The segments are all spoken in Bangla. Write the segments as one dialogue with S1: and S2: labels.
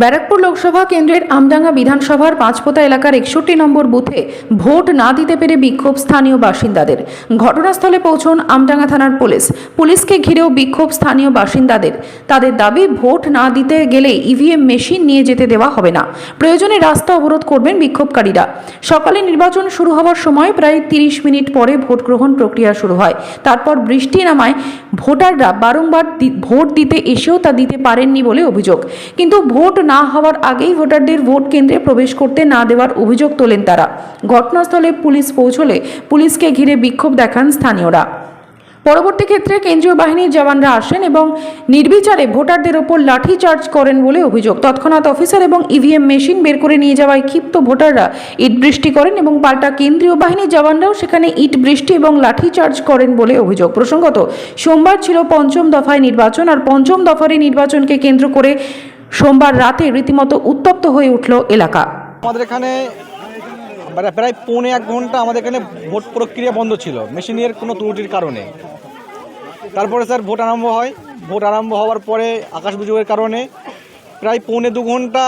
S1: ব্যারাকপুর লোকসভা কেন্দ্রের আমডাঙ্গা বিধানসভার পাঁচপোতা এলাকার একষট্টি নম্বর বুথে ভোট না দিতে পেরে বিক্ষোভ স্থানীয় বাসিন্দাদের। ঘটনাস্থলে পৌঁছন আমডাঙ্গা থানার পুলিশ। পুলিশকে ঘিরেও বিক্ষোভ স্থানীয় বাসিন্দাদের। তাদের দাবি, ভোট না দিতে গেলে ইভিএম মেশিন নিয়ে যেতে দেওয়া হবে না। প্রয়োজনে রাস্তা অবরোধ করবেন বিক্ষোভকারীরা। সকালে নির্বাচন শুরু হওয়ার সময় প্রায় তিরিশ মিনিট পরে ভোট গ্রহণ প্রক্রিয়া শুরু হয়। তারপর বৃষ্টি নামায় ভোটাররা বারংবার ভোট দিতে এসেও তা দিতে পারেননি বলে অভিযোগ। কিন্তু ভোট না হওয়ার আগেই ভোটারদের ভোট কেন্দ্রে প্রবেশ করতে না দেওয়ার অভিযোগ তোলেন তারা। ঘটনাস্থলে পুলিশ পৌঁছলে পুলিশকে ঘিরে বিক্ষোভ দেখান স্থানীয়রা। পরবর্তী ক্ষেত্রে কেন্দ্রীয় বাহিনীর জওয়ানরা আসেন এবং নির্বিচারে ভোটারদের ওপর লাঠিচার্জ করেন বলে অভিযোগ। তৎক্ষণাৎ অফিসার এবং ইভিএম মেশিন বের করে নিয়ে যাওয়ায় ক্ষিপ্ত ভোটাররা ইট বৃষ্টি করেন এবং পাল্টা কেন্দ্রীয় বাহিনীর জওয়ানরাও সেখানে ইট বৃষ্টি এবং লাঠিচার্জ করেন বলে অভিযোগ। প্রসঙ্গত, সোমবার ছিল পঞ্চম দফায় নির্বাচন, আর পঞ্চম দফার নির্বাচনকে কেন্দ্র করে সোমবার রাতে রীতিমতো উত্তপ্ত হয়ে উঠল এলাকা।
S2: আমাদের এখানে মানে প্রায় পৌনে এক ঘণ্টা আমাদের এখানে ভোট প্রক্রিয়া বন্ধ ছিল, মেশিনের কোনো ত্রুটির কারণে। তারপরে স্যার ভোট আরম্ভ হয়। ভোট আরম্ভ হওয়ার পরে আকাশ বিজয়ের কারণে প্রায় পৌনে দু ঘণ্টা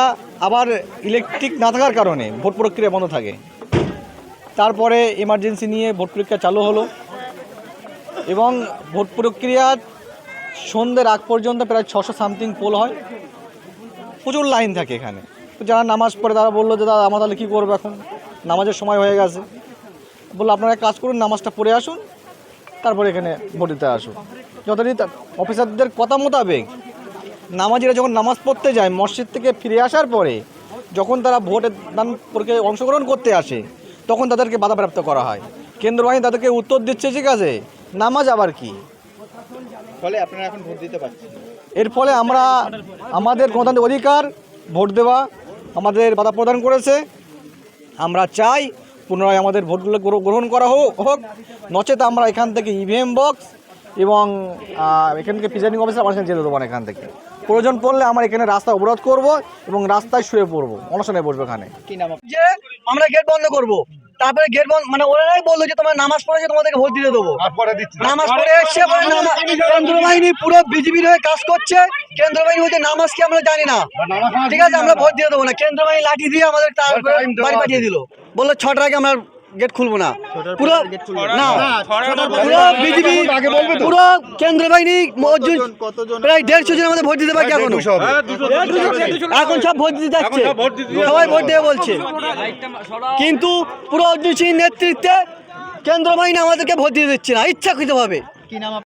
S2: আবার ইলেকট্রিক না থাকার কারণে ভোট প্রক্রিয়া বন্ধ থাকে। তারপরে এমার্জেন্সি নিয়ে ভোট প্রক্রিয়া চালু হলো এবং ভোট প্রক্রিয়া সন্ধ্যের আগ পর্যন্ত প্রায় ছশো সামথিং পোল হয়। প্রচুর লাইন থাকে এখানে। যারা নামাজ পড়ে তারা বলল যে, দাদা, আমরা তাহলে কী করব এখন? নামাজের সময় হয়ে গেছে। বলল, আপনারা কাজ করুন, নামাজটা পড়ে আসুন, তারপরে এখানে ভোট দিতে আসুন যথারীতি অফিসারদের কথা মোতাবেক, নামাজিরা যখন নামাজ পড়তে যায়, মসজিদ থেকে ফিরে আসার পরে, যখন তারা ভোটের দান প্রক্রিয়ায় অংশগ্রহণ করতে আসে, তখন তাদেরকে বাধাপ্রাপ্ত করা হয়। কেন্দ্র বাহিনী তাদেরকে উত্তর দিচ্ছে, ঠিক আছে, নামাজ আবার কি?
S3: ফলে আপনারা এখন ভোট দিতে পারছেন
S2: এর ফলে আমরা আমাদের গণতান্ত্রিক অধিকার, ভোট দেওয়া আমাদের বাধা প্রদান করেছে। আমরা চাই পুনরায় আমাদের ভোটগুলো গ্রহ- গ্রহণ করা হোক হোক। নচেত আমরা এখান থেকে ইভিএম বক্স এবং এখান থেকে প্রিজাইডিং অফিসার আমার যেতে দেবো এখান থেকে। প্রয়োজন পড়লে আমরা এখানে রাস্তা অবরোধ করব এবং রাস্তায় শুয়ে পড়ব, অনশনে বসবো এখানে?
S4: যে আমরা গেট বন্ধ করব। তারপরে গেট বন্ধ মানে ওরাই বলল যে তোমার নামাজ পড়েছে তোমাদেরকে ভোট দিতে দেবো। নামাজ পড়ে এসছে কেন্দ্র বাহিনী পুরো বিজেপির হয়ে কাজ করছে। কেন্দ্র বাহিনী বলছে নামাজ কি আমরা জানি না। ঠিক আছে আমরা ভোট দিয়ে দেবো না। কেন্দ্র বাহিনী লাঠি দিয়ে আমাদের বাড়ি পাঠিয়ে দিল। বলল ছটার আগে আমরা গেট খুলবো না। পুরো না পুরো বিজেপি পুরো কেন্দ্র বাহিনী অর্জুন প্রায় দেড়শো জন আমাদের ভোট দিতে পারে এখন। এখন সব ভোট দিতে যাচ্ছে। সবাই ভোট দেবে বলছে। কিন্তু পুরো অর্জুন সিং নেতৃত্বে কেন্দ্র বাহিনী আমাদেরকে ভোট দিয়ে দিচ্ছে না ইচ্ছাকৃতভাবে।
S3: কি নাম